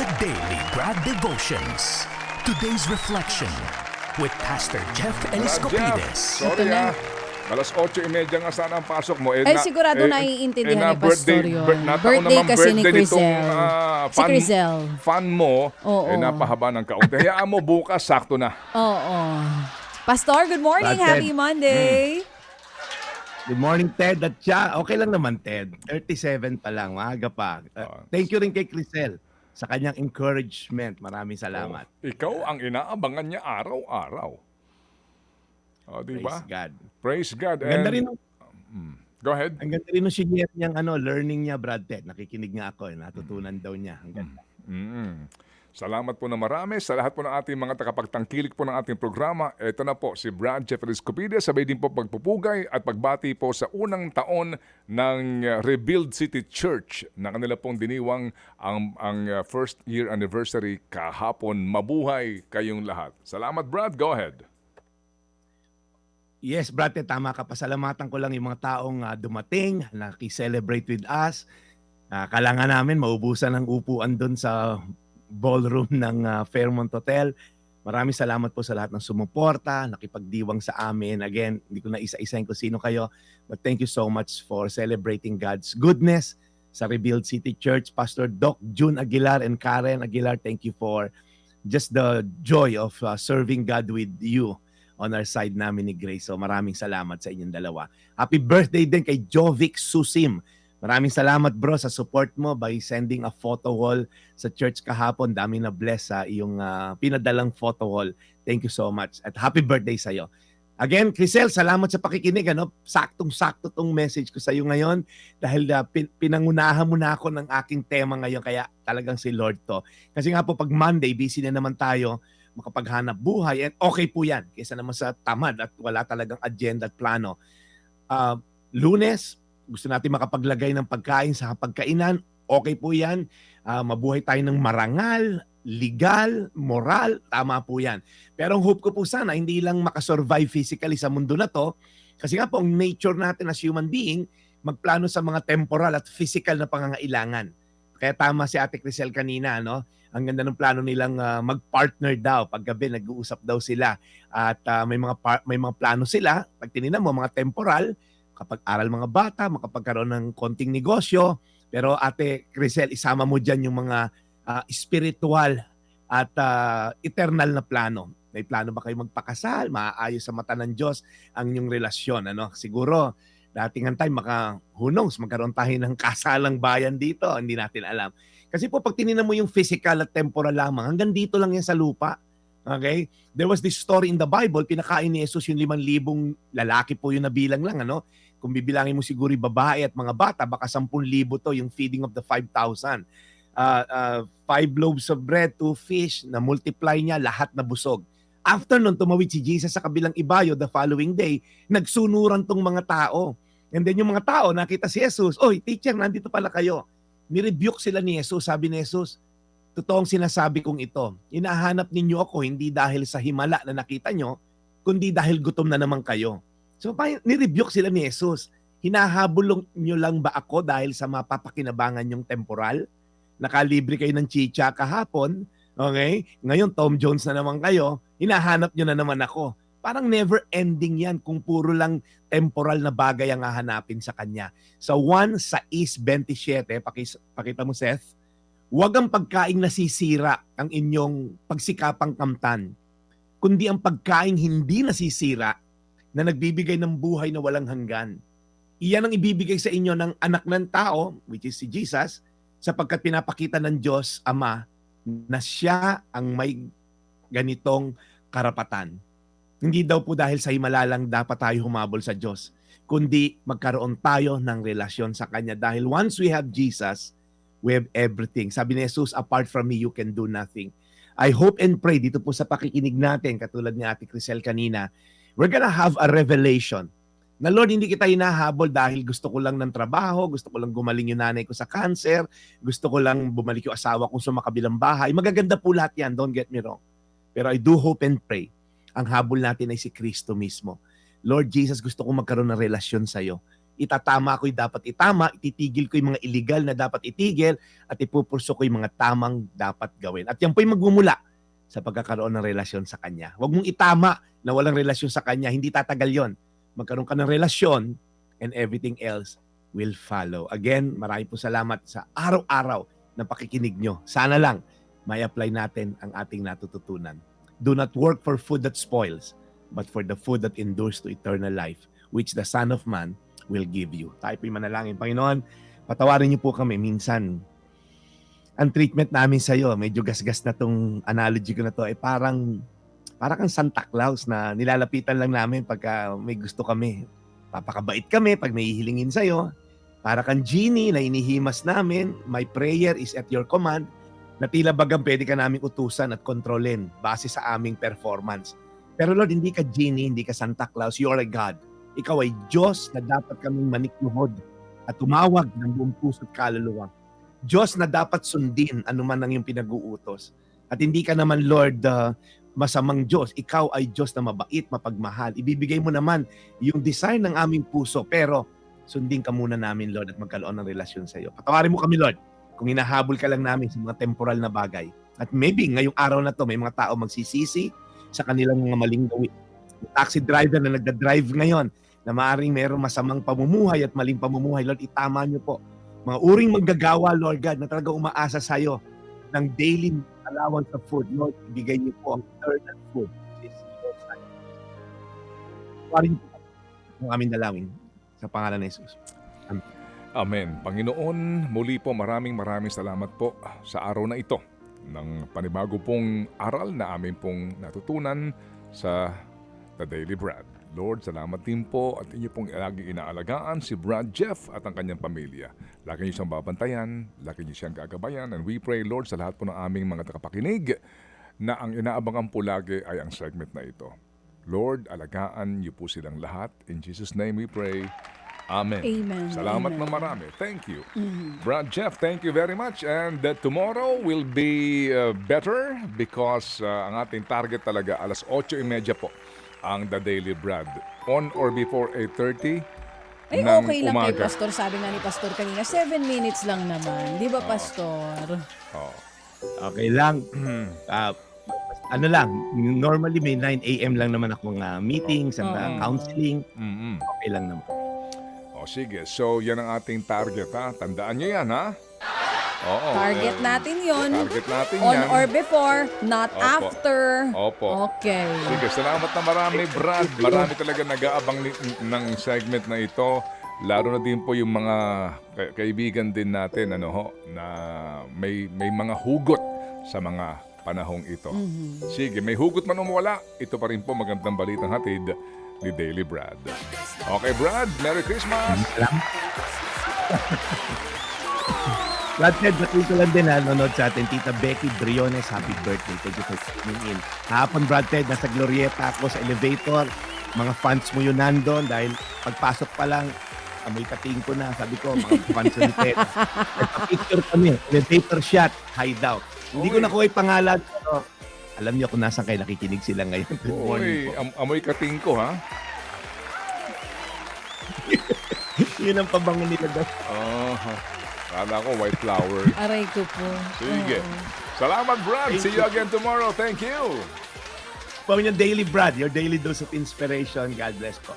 The Daily Brad Devotions. Today's reflection with Pastor Jeff Eliscopides. Sorry Ito na. ah. Alas 8.30 nga sana ang pasok mo. Eh, Ay, sigurado naiintindihan na ni Pastor birthday, yun. bir- nataon Birthday naman kasi ni birthday nitong, Crisel. ah, Si fan, Crisel. fan mo, Oo. eh, napahaba ng kaunti. Hayaan mo bukas, sakto na. Oo. Pastor, good morning. Brad Happy Ted. Monday. Good morning, Ted. At siya, okay lang naman, Ted. 37 pa lang, maaga pa. Uh, thank you rin kay Crisel sa kanyang encouragement. Maraming salamat. Ikaw ang inaabangan niya araw-araw. O, di ba? Praise God. Praise God. Ang ganda And- rin, ng- Go ahead. ang ganda rin ng share niyang ano, learning niya, Brad Ted. Nakikinig nga ako, eh. natutunan daw niya. Ang ganda. Mm. Salamat po na marami sa lahat po ng ating mga takapagtangkilik po ng ating programa. Ito na po si Brad Jeffrey Scopides. Sabay din po pagpupugay at pagbati po sa unang taon ng uh, Rebuild City Church na kanila pong diniwang ang, ang uh, first year anniversary kahapon. Mabuhay kayong lahat. Salamat Brad. Go ahead. Yes, Brad Ted, tama ka. Pasalamatan ko lang yung mga taong ah, dumating, nakikicelebrate with us. Uh, kailangan namin maubusan ng upuan doon sa ballroom ng ah, Fairmont Hotel. Maraming salamat po sa lahat ng sumuporta, nakipagdiwang sa amin. Again, hindi ko na isa-isahin kung sino kayo, but thank you so much for celebrating God's goodness sa Rebuild City Church. Pastor Doc June Aguilar and Karen Aguilar, thank you for just the joy of ah, serving God with you on our side namin ni Grace. So maraming salamat sa inyong dalawa. Happy birthday din kay Jovic Susim. Maraming salamat bro sa support mo by sending a photo wall sa church kahapon. Dami na bless sa iyong ah, pinadalang photo wall. Thank you so much. At happy birthday sa iyo. Again, Crisel, salamat sa pakikinig. Ano? Saktong-sakto tong message ko sa iyo ngayon dahil ah, pin- pinangunahan mo na ako ng aking tema ngayon kaya talagang si Lord to. Kasi nga po pag Monday, busy na naman tayo makapaghanap buhay and okay po yan kaysa naman sa tamad at wala talagang agenda at plano. Ah, lunes, gusto natin makapaglagay ng pagkain sa pagkainan, okay po yan. Ah, mabuhay tayo ng marangal, legal, moral, tama po yan. Pero ang hope ko po sana, hindi lang makasurvive physically sa mundo na to, kasi nga po ang nature natin as human being, magplano sa mga temporal at physical na pangangailangan. Kaya tama si Ate Crisel kanina, no? Ang ganda ng plano nilang ah, mag-partner daw. Paggabi nag-uusap daw sila at ah, may mga par- may mga plano sila. Pag tinignan mo mga temporal, kapag aral mga bata, makapagkaroon ng konting negosyo. Pero Ate Crisel, isama mo diyan yung mga ah, spiritual at ah, eternal na plano. May plano ba kayo magpakasal? Maaayos sa mata ng Diyos ang inyong relasyon. Ano? Siguro, dating ang time, maka, who knows, magkaroon tayo ng kasalang bayan dito. Hindi natin alam. Kasi po pag tininan mo yung physical at temporal lamang, hanggang dito lang yan sa lupa. Okay? There was this story in the Bible, pinakain ni Jesus yung limang libong lalaki po yung nabilang lang, ano? Kung bibilangin mo siguro yung babae at mga bata, baka sampun libo to yung feeding of the 5,000. Uh, uh, five loaves of bread, two fish, na multiply niya, lahat na busog. After nun, tumawid si Jesus sa kabilang ibayo the following day, nagsunuran tong mga tao. And then yung mga tao, nakita si Jesus, Oy, teacher, nandito pala kayo nirebuke sila ni Jesus. Sabi ni Jesus, totoong sinasabi kong ito. Inahanap ninyo ako hindi dahil sa himala na nakita nyo, kundi dahil gutom na naman kayo. So, nirebuke sila ni Jesus. Hinahabol nyo lang ba ako dahil sa mapapakinabangan yung temporal? Nakalibre kayo ng chicha kahapon, okay? Ngayon, Tom Jones na naman kayo, hinahanap nyo na naman ako. Parang never ending yan kung puro lang temporal na bagay ang hahanapin sa kanya sa 1 sa East 27, pakis, pakita mo Seth, huwag ang pagkaing nasisira ang inyong pagsikapang kamtan, kundi ang pagkaing hindi nasisira na nagbibigay ng buhay na walang hanggan. Iyan ang ibibigay sa inyo ng anak ng tao, which is si Jesus, sapagkat pinapakita ng Diyos Ama na siya ang may ganitong karapatan. Hindi daw po dahil sa himala lang dapat tayo humabol sa Diyos kundi magkaroon tayo ng relasyon sa Kanya. Dahil once we have Jesus, we have everything. Sabi ni Jesus, apart from me, you can do nothing. I hope and pray dito po sa pakikinig natin, katulad ni Ate Crisel kanina, we're gonna have a revelation na Lord, hindi kita hinahabol dahil gusto ko lang ng trabaho, gusto ko lang gumaling yung nanay ko sa cancer, gusto ko lang bumalik yung asawa kong sa makabilang bahay. Magaganda po lahat yan, don't get me wrong. Pero I do hope and pray, ang habol natin ay si Kristo mismo. Lord Jesus, gusto ko magkaroon ng relasyon sa iyo. itatama ko yung dapat itama, ititigil ko yung mga illegal na dapat itigil, at ipupurso ko yung mga tamang dapat gawin. At yan po yung magmumula sa pagkakaroon ng relasyon sa Kanya. Huwag mong itama na walang relasyon sa Kanya, hindi tatagal yon. Magkaroon ka ng relasyon and everything else will follow. Again, maraming po salamat sa araw-araw na pakikinig nyo. Sana lang may apply natin ang ating natututunan. Do not work for food that spoils, but for the food that endures to eternal life, which the Son of Man will give you. Tayo po'y manalangin. Panginoon, patawarin niyo po kami. Minsan, ang treatment namin sa iyo, medyo gasgas na tong analogy ko na to, ay parang parang kang Santa Claus na nilalapitan lang namin pagka may gusto kami. Papakabait kami pag may hihilingin sa iyo. Para kang genie na inihimas namin, my prayer is at your command, na tila bagang pwede ka naming utusan at kontrolin base sa aming performance. Pero Lord, hindi ka genie, hindi ka Santa Claus, you are a God. Ikaw ay Diyos na dapat kaming manikluhod at tumawag ng buong puso at kaluluwa. Diyos na dapat sundin anuman ang iyong pinag-uutos. At hindi ka naman, Lord, uh, masamang Diyos. Ikaw ay Diyos na mabait, mapagmahal. Ibibigay mo naman yung design ng aming puso, pero sundin ka muna namin, Lord, at magkaroon ng relasyon sa iyo. Patawarin mo kami, Lord, kung hinahabol ka lang namin sa mga temporal na bagay. At maybe ngayong araw na to, may mga tao magsisisi sa kanilang mga maling gawin. Taxi driver na nagda-drive ngayon, na maaaring mayroong masamang pamumuhay at maling pamumuhay, Lord, itama niyo po. Mga uring manggagawa, Lord God, na talaga umaasa sa iyo ng daily allowance of food. Lord, ibigay niyo po ang eternal food. niyo po ang aming dalawin sa pangalan ni Jesus. Amen. Panginoon, muli po maraming maraming salamat po sa araw na ito ng panibago pong aral na amin pong natutunan sa The Daily Bread. Lord, salamat din po at inyo pong lagi inaalagaan si Brad Jeff at ang kanyang pamilya. Lagi niyo siyang babantayan, lagi niyo siyang gagabayan, and we pray, Lord, sa lahat po ng aming mga takapakinig na ang inaabangan po lagi ay ang segment na ito. Lord, alagaan niyo po silang lahat. In Jesus' name we pray. Amen. Amen. Salamat Amen. ng marami. Thank you. Brad Jeff, thank you very much. And uh, tomorrow will be uh, better because uh, ang ating target talaga alas 8.30 po ang The Daily Brad. On or before 8.30 Ay, ng okay lang kay umaga. Pastor. Sabi nga ni Pastor kanina, 7 minutes lang naman. Di ba, Pastor? Oh. Okay lang. Ah, ano lang, normally may 9 a.m. lang naman akong ah, meetings and ah, counseling. Mm-mm. Okay lang naman. O sige, so yan ang ating target ha. Tandaan nyo yan ha. Oo. Target natin yon Target natin On yan. or before, not Opo. after. Opo. Okay. Sige, salamat na marami, Brad. Marami talaga nag-aabang ni- ng segment na ito. Lalo na din po yung mga ka- kaibigan din natin ano ho, na may may mga hugot sa mga panahong ito. Sige, may hugot man o wala, ito pa rin po magandang balitang hatid ni Daily Brad. Okay, Brad, Merry Christmas! Brad Ted, batiin ko lang din ha, nanonood sa atin, Tita Becky Briones, happy birthday. Thank you for tuning in. Hapon, Brad Ted, nasa Glorieta ako sa elevator. Mga fans mo yun nandun dahil pagpasok pa lang, amoy kating ko na. Sabi ko, mga fans ni Ted. Nagpa-picture kami, elevator shot, hideout. Hindi ko nakuha yung pangalan, pero alam niyo kung nasan kayo nakikinig sila ngayon. Good morning po. am- amoy kating ko ha. Yun ang pabango nila. Oh, kala ko white flower. Aray ko po. Sige. Oo. Salamat, Brad. See you again tomorrow. Thank you. Pawin yung Daily Brad, your daily dose of inspiration. God bless po.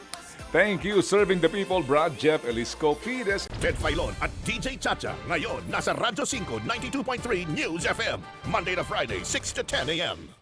Thank you, serving the people, Brad Jeff Elisco Fides. Ted Filon at DJ Chacha. Ngayon, nasa Radyo 5, 92.3 News FM. Monday to Friday, 6 to 10 a.m.